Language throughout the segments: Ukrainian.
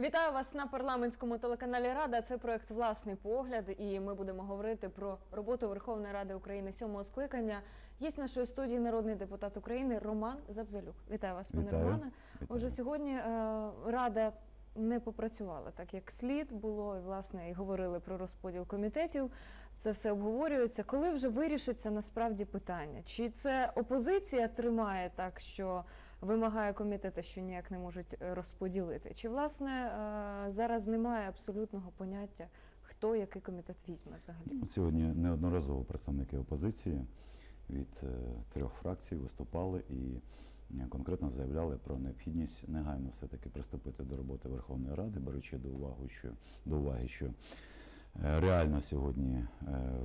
Вітаю вас на парламентському телеканалі Рада. Це проект Власний погляд, і ми будемо говорити про роботу Верховної Ради України сьомого скликання. Є з нашої студії народний депутат України Роман Забзалюк. Вітаю вас, пане Вітаю. Романе. Вітаю. Отже, сьогодні е, рада не попрацювала так, як слід було, і власне і говорили про розподіл комітетів. Це все обговорюється. Коли вже вирішиться насправді питання? Чи це опозиція тримає так, що вимагає комітети, що ніяк не можуть е, розподілити? Чи власне е, зараз немає абсолютного поняття, хто який комітет візьме взагалі? Ну, Сьогодні неодноразово представники опозиції від е, трьох фракцій виступали і конкретно заявляли про необхідність негайно все-таки приступити до роботи Верховної Ради, беручи до уваги, що до уваги, що реально сьогодні е,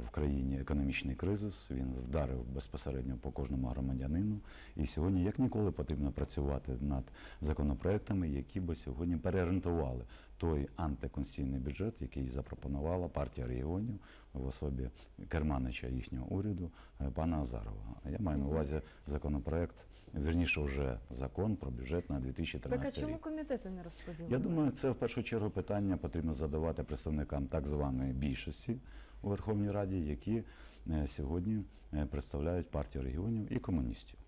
в країні економічний кризис. Він вдарив безпосередньо по кожному громадянину. І сьогодні, як ніколи, потрібно працювати над законопроектами, які би сьогодні переорієнтували той антиконституційний бюджет, який запропонувала партія регіонів в особі керманича їхнього уряду е, пана Азарова. Я маю на увазі законопроект, вірніше, вже закон про бюджет на 2013 Так а чому рік. комітети не розподілили? Я думаю, це в першу чергу питання потрібно задавати представникам так званої більшості у Верховній Раді, які е, сьогодні е, представляють партію регіонів і комуністів.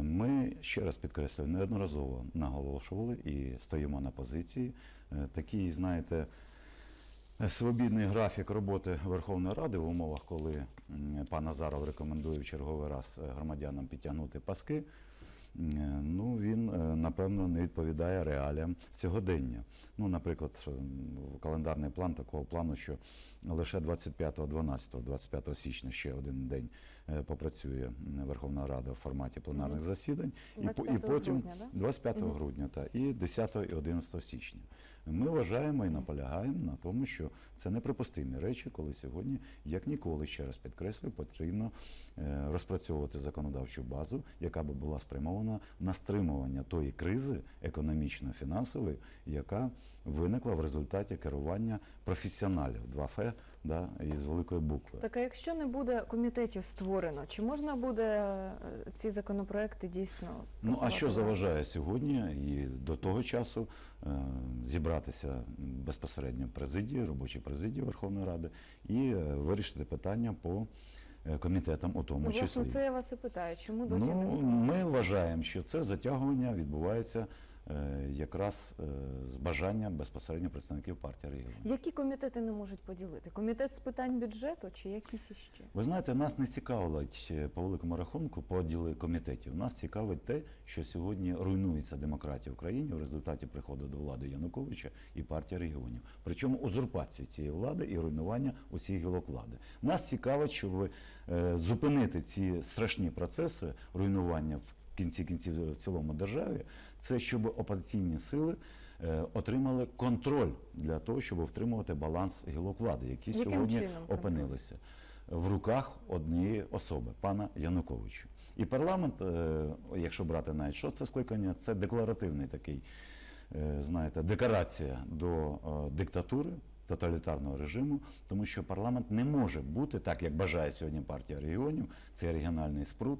Ми ще раз підкреслюю, неодноразово наголошували і стоїмо на позиції. Такий, знаєте, свобідний графік роботи Верховної Ради в умовах, коли пан Азаров рекомендує в черговий раз е, громадянам підтягнути паски. е, Ну, він, е, напевно, не відповідає реаліям сьогодення. Ну, наприклад, календарний план такого плану, що лише 25, 12, 25 січня ще один день е, попрацює Верховна Рада в форматі пленарних засідань, і, і потім грудня, да? 25 грудня та, і 10 і 11 січня. Ми вважаємо і наполягаємо на тому, що це неприпустимі речі, коли сьогодні, як ніколи, ще раз підкреслюю, потрібно е, розпрацьовувати законодавчу базу, яка би була спрямована на стримування тої кризи економічно-фінансової, яка виникла в результаті керування професіоналів. 2Ф да, із великої букви. Так а якщо не буде комітетів створено, чи можна буде е, ці законопроекти дійсно Ну а що заважає сьогодні і до того часу е, зібратися безпосередньо президії, робочій президії Верховної Ради і е, вирішити питання по е, комітетам у тому Ну, числі. власне, це я вас і питаю. Чому досі не Ну, сформовано? ми вважаємо, що це затягування відбувається якраз е, з бажанням безпосередньо представників партії регіонів. Які комітети не можуть поділити? Комітет з питань бюджету чи якісь іще? Ви знаєте, нас не цікавить е, по великому рахунку поділи комітетів. Нас цікавить те, що сьогодні руйнується демократія в країні в результаті приходу до влади Януковича і партії регіонів. Причому узурпації цієї влади і руйнування усіх гілок влади. Нас цікавить, щоб е, зупинити ці страшні процеси руйнування в кінці кінців в цілому державі. Це щоб опозиційні сили. е, Отримали контроль для того, щоб втримувати баланс гілок влади, які Яким сьогодні опинилися в руках однієї особи, пана Януковича. І парламент, е, якщо брати навіть шосте скликання, це декларативний такий, е, знаєте, декорація до е, диктатури. Тоталітарного режиму, тому що парламент не може бути так, як бажає сьогодні партія регіонів, це регіональний спрут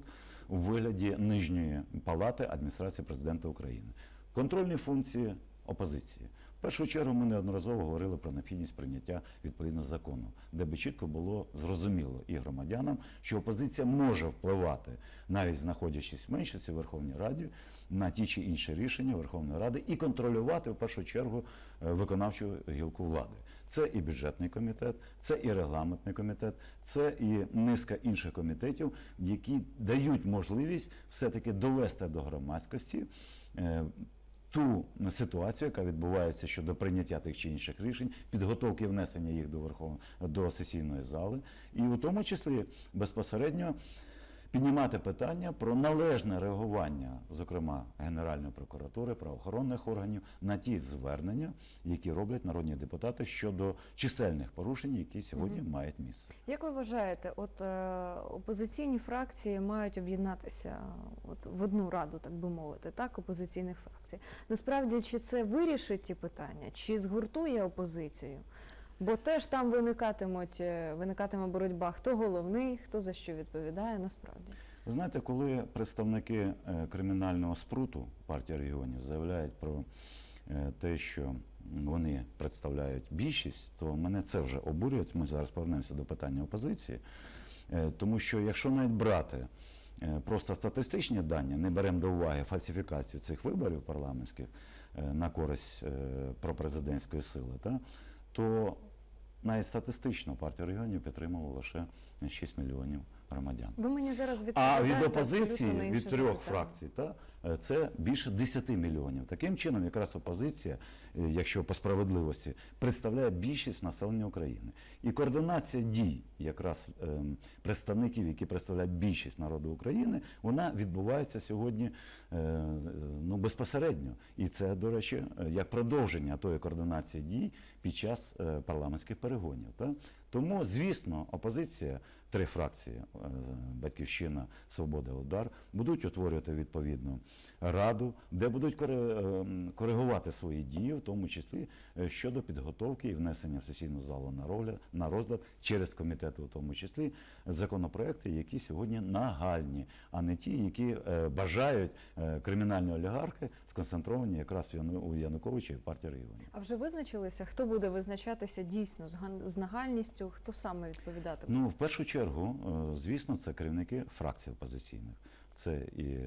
у вигляді нижньої палати адміністрації президента України. Контрольні функції опозиції. В першу чергу ми неодноразово говорили про необхідність прийняття відповідного закону, де би чітко було зрозуміло і громадянам, що опозиція може впливати, навіть знаходячись в меншості в Верховній Раді, на ті чи інші рішення Верховної Ради і контролювати в першу чергу е, виконавчу гілку влади. Це і бюджетний комітет, це і регламентний комітет, це і низка інших комітетів, які дають можливість все-таки довести до громадськості. е, ту ситуацію, яка відбувається щодо прийняття тих чи інших рішень, підготовки внесення їх до Верховної до сесійної зали, і у тому числі безпосередньо піднімати питання про належне реагування, зокрема Генеральної прокуратури, правоохоронних органів, на ті звернення, які роблять народні депутати щодо чисельних порушень, які сьогодні мають місце. Як ви вважаєте, от е, опозиційні фракції мають об'єднатися от в одну раду, так би мовити, так, опозиційних фракцій. Насправді, чи це вирішить ті питання, чи згуртує опозицію? Бо теж там виникатимуть, е, виникатиме боротьба, хто головний, хто за що відповідає, насправді. Ви знаєте, коли представники е, кримінального спруту партії регіонів заявляють про е, те, що вони представляють більшість, то мене це вже обурює. Ми зараз повернемося до питання опозиції. Тому що якщо навіть брати просто статистичні дані, не беремо до уваги фальсифікацію цих виборів парламентських на користь пропрезидентської сили, та, то навіть статистично партія регіонів підтримала лише 6 мільйонів громадян. Ви мені зараз А від опозиції, на від трьох фракцій, та, е, це більше 10 мільйонів. Таким чином, якраз опозиція, е, якщо по справедливості, представляє більшість населення України. І координація дій якраз ем, представників, які представляють більшість народу України, вона відбувається сьогодні е, ну, безпосередньо. І це, до речі, як продовження тої координації дій під час парламентських перегонів. Та? Тому, звісно, опозиція, три фракції е, Батьківщина, Свобода, Удар будуть утворювати відповідну раду, де будуть е, коригувати свої дії, в тому числі е, щодо підготовки і внесення в сесійну залу на розгляд, через комітети, у тому числі законопроекти, які сьогодні нагальні, а не ті, які бажають кримінальні олігархи сконцентровані якраз у Януковича і партії регіонів. А вже визначилися, хто буде визначатися дійсно з нагальністю, хто саме відповідатиме? Ну, в першу чергу, е, звісно, це керівники фракцій опозиційних. Це і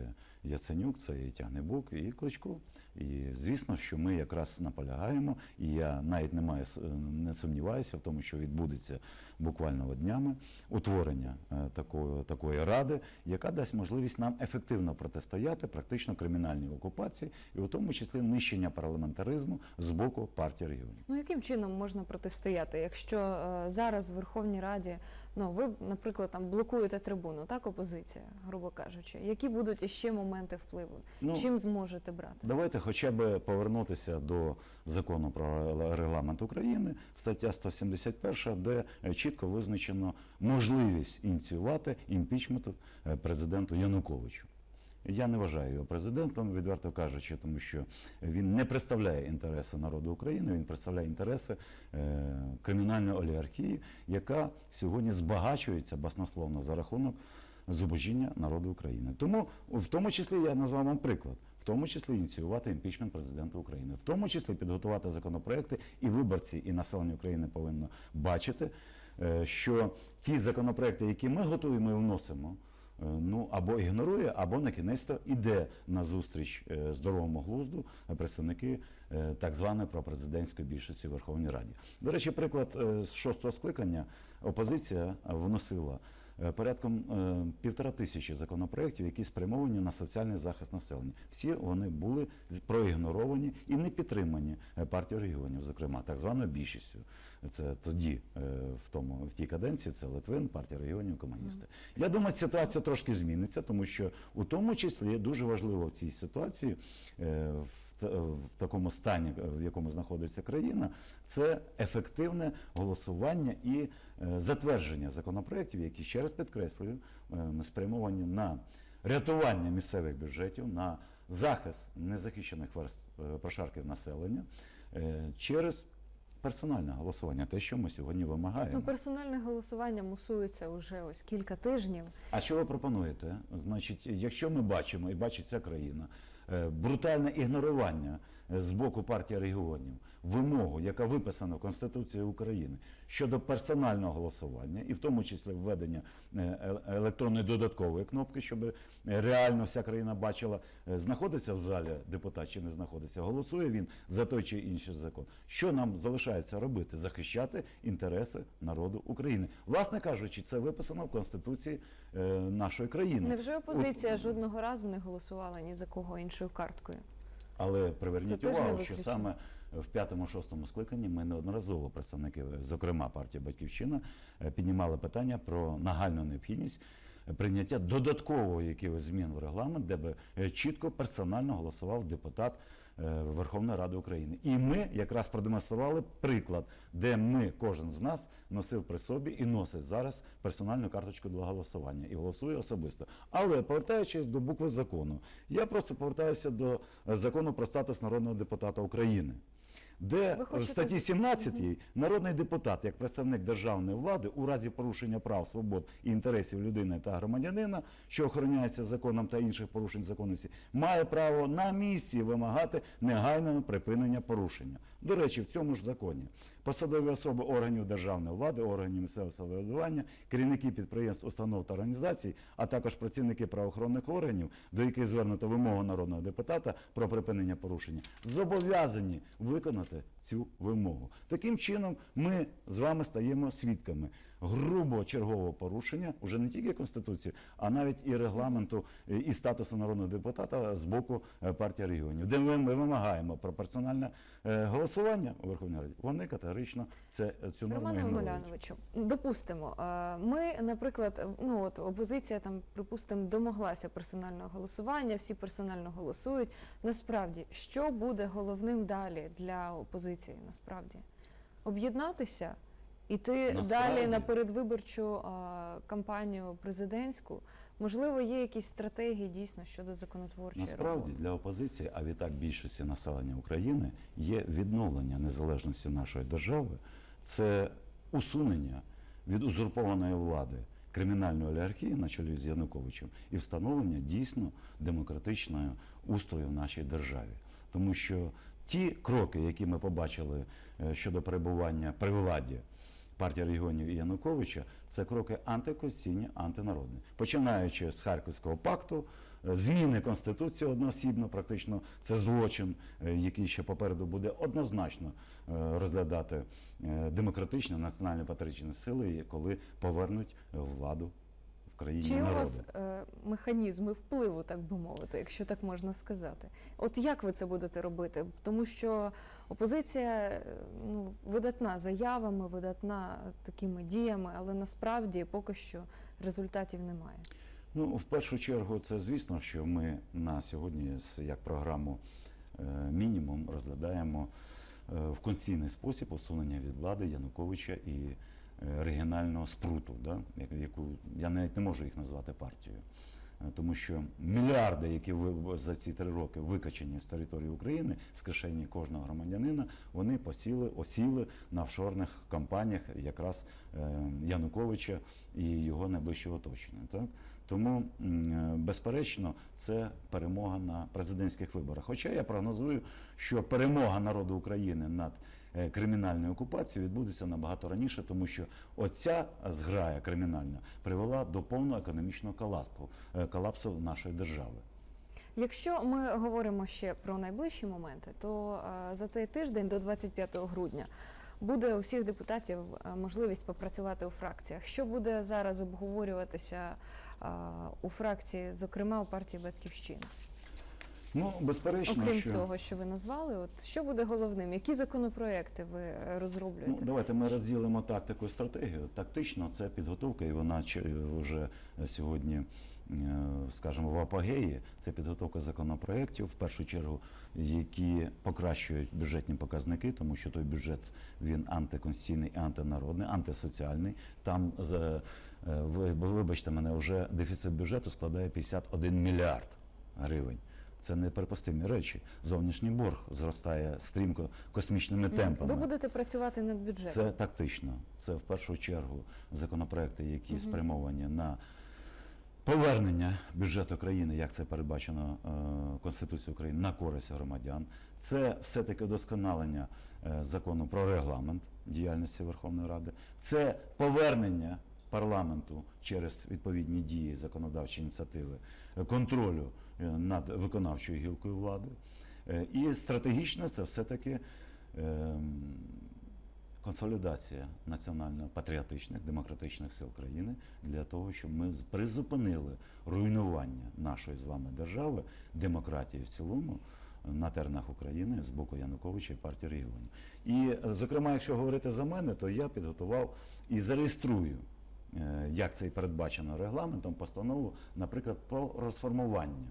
Яценюк, це і Тягнебук, і Кличко. І звісно, що ми якраз наполягаємо, і я навіть не маю не сумніваюся в тому, що відбудеться буквально днями утворення е, такої, такої ради, яка дасть можливість нам ефективно протистояти практично кримінальній окупації, і у тому числі нищення парламентаризму з боку партії регіонів. Ну яким чином можна протистояти, якщо е, зараз в Верховній Раді, ну ви, наприклад, там блокуєте трибуну, так опозиція, грубо кажучи, які будуть іще моменти впливу? Ну, Чим зможете брати? Давайте хоча б повернутися до закону про регламент України, стаття 171, де е, чітко визначено можливість ініціювати імпічмент е, президенту Януковичу. Я не вважаю його президентом, відверто кажучи, тому що він не представляє інтереси народу України, він представляє інтереси е, кримінальної олігархії, яка сьогодні збагачується баснословно за рахунок зубожіння народу України. Тому в тому числі я назвав вам приклад. В тому числі ініціювати імпічмент президента України, в тому числі підготувати законопроекти, і виборці, і населення України повинно бачити, е, що ті законопроекти, які ми готуємо і вносимо, ну або ігнорує, або на кінець-то іде на зустріч е, здоровому глузду е, представники е, так званої пропрезидентської більшості в Верховній Раді. До речі, приклад е, з шостого скликання опозиція вносила е, порядком е, півтора тисячі законопроєктів, які спрямовані на соціальний захист населення. Всі вони були проігноровані і не підтримані е, партією регіонів, зокрема так званою більшістю. Це тоді е, в тому в тій каденції це Литвин, партія регіонів, комуністи. Я думаю, ситуація трошки зміниться, тому що у тому числі дуже важливо в цій ситуації. В такому стані, е, в якому знаходиться країна, це ефективне голосування і е, затвердження законопроєктів, які ще раз підкреслюю, е, спрямовані на рятування місцевих бюджетів, на захист незахищених верств прошарків населення через персональне голосування, те, що ми сьогодні вимагаємо. Ну, персональне голосування мусується вже ось кілька тижнів. А що ви пропонуєте? Значить, якщо ми бачимо і бачить ця країна брутальне ігнорування. е, з боку партії регіонів вимогу, яка виписана в Конституції України щодо персонального голосування, і в тому числі введення е, е- електронної додаткової кнопки, щоб реально вся країна бачила, е, знаходиться в залі депутат чи не знаходиться, голосує він за той чи інший закон. Що нам залишається робити? Захищати інтереси народу України. Власне кажучи, це виписано в Конституції нашої країни. Невже опозиція жодного разу не голосувала ні за кого іншою карткою? Але приверніть увагу, що саме в п'ятому-шостому скликанні ми неодноразово представники, зокрема партія Батьківщина, е, піднімали питання про нагальну необхідність прийняття додаткового якихось змін в регламент, де би е, чітко персонально голосував депутат Верховної Ради України. І ми якраз продемонстрували приклад, де ми, кожен з нас, носив при собі і носить зараз персональну карточку для голосування і голосує особисто. Але повертаючись до букви закону, я просто повертаюся до е, закону про статус народного депутата України. Де в статті 17 народний депутат, як представник державної влади, у разі порушення прав, свобод і інтересів людини та громадянина, що охороняється законом та інших порушень законності, має право на місці вимагати негайного припинення порушення. До речі, в цьому ж законі посадові особи органів державної влади, органів місцевого самоврядування, керівники підприємств, установ та організацій, а також працівники правоохоронних органів, до яких звернута вимога народного депутата про припинення порушення, зобов'язані виконати цю вимогу. Таким чином, ми з вами стаємо свідками грубого чергового порушення уже не тільки конституції, а навіть і регламенту і статусу народного депутата з боку е, партії регіонів, де ми вимагаємо про персональне е, голосування у Верховній Раді. Вони категорично це е, цю норму Романе. Омеляновичу, допустимо, е, ми, наприклад, ну от опозиція там, припустимо, домоглася персонального голосування, всі персонально голосують. Насправді, що буде головним далі для опозиції? Насправді об'єднатися, іти Насправді. далі на передвиборчу е, кампанію президентську. Можливо, є якісь стратегії дійсно щодо законотворчої Насправді роботи. для опозиції, а відтак більшості населення України, є відновлення незалежності нашої держави, це усунення від узурпованої влади кримінальної олігархії на чолі з Януковичем і встановлення дійсно демократичного устрою в нашій державі. Тому що ті кроки, які ми побачили е, щодо перебування при владі партії регіонів і Януковича, це кроки антиконституційні, антинародні. Починаючи з Харківського пакту, е, зміни Конституції одноосібно, практично це злочин, е, який ще попереду буде однозначно е, розглядати демократичні національно патріотичні сили, коли повернуть владу в країні Чи у вас е, механізми впливу, так би мовити, якщо так можна сказати? От як ви це будете робити? Тому що опозиція е, ну, видатна заявами, видатна такими діями, але насправді поки що результатів немає. Ну, в першу чергу, це звісно, що ми на сьогодні як програму е, мінімум розглядаємо е, в конституційний спосіб усунення від влади Януковича і регіонального спруту, да, яку я навіть не можу їх назвати партією. Е, Тому що мільярди, які за ці три роки викачені з території України, з кишені кожного громадянина, вони посіли, осіли на офшорних компаніях якраз е, Януковича і його найближчого оточення. Так? Тому, е, безперечно, це перемога на президентських виборах. Хоча я прогнозую, що перемога народу України над е, кримінальною окупацією відбудеться набагато раніше, тому що оця зграя кримінальна привела до повного економічного колапсу, е, колапсу нашої держави. Якщо ми говоримо ще про найближчі моменти, то е, за цей тиждень до 25 грудня буде у всіх депутатів можливість попрацювати у фракціях. Що буде зараз обговорюватися у фракції, зокрема у партії Батьківщина? Ну, безперечно, Окрім що... цього, що ви назвали, от що буде головним? Які законопроекти ви е, Ну, розроблюєте? давайте ми розділимо тактику і стратегію. Тактично це підготовка, і вона чи- вже сьогодні, е, скажімо, в апогеї. Це підготовка законопроєктів, в першу чергу, які покращують бюджетні показники, тому що той бюджет він антиконституційний, антинародний, антисоціальний. Там е, вибачте мене, вже дефіцит бюджету складає 51 мільярд гривень. Це неприпустимі речі. Зовнішній борг зростає стрімко космічними темпами. Ви будете працювати над бюджетом. Це тактично. Це в першу чергу законопроекти, які Мгм. спрямовані на повернення бюджету країни, як це передбачено е, Конституцією України, на користь громадян. Це все-таки удосконалення е, закону про регламент діяльності Верховної Ради. Це повернення парламенту через відповідні дії законодавчі ініціативи контролю над виконавчою гілкою влади. Е, І стратегічно це все-таки ем, консолідація національно-патріотичних демократичних сил країни для того, щоб ми призупинили руйнування нашої з вами держави, демократії в цілому на тернах України з боку Януковича і партії регіонів. І, зокрема, якщо говорити за мене, то я підготував і зареєструю. е, Як це і передбачено регламентом, постанову, наприклад, про розформування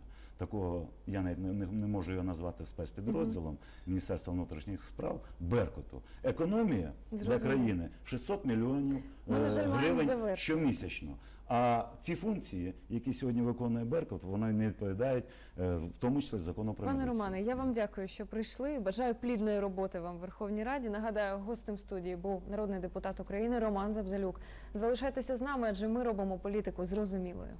такого, я навіть не, не, не можу його назвати спецпідрозділом Міністерства внутрішніх справ Беркуту. Економія для країни 600 мільйонів Ми, на е, жаль, гривень щомісячно. А ці функції, які сьогодні виконує Беркут, вони не відповідають е, в тому числі закону про Пане. Романе, я вам дякую, що прийшли. Бажаю плідної роботи вам в Верховній Раді. Нагадаю, гостем студії був народний депутат України Роман Забзалюк. Залишайтеся з нами, адже ми робимо політику зрозумілою.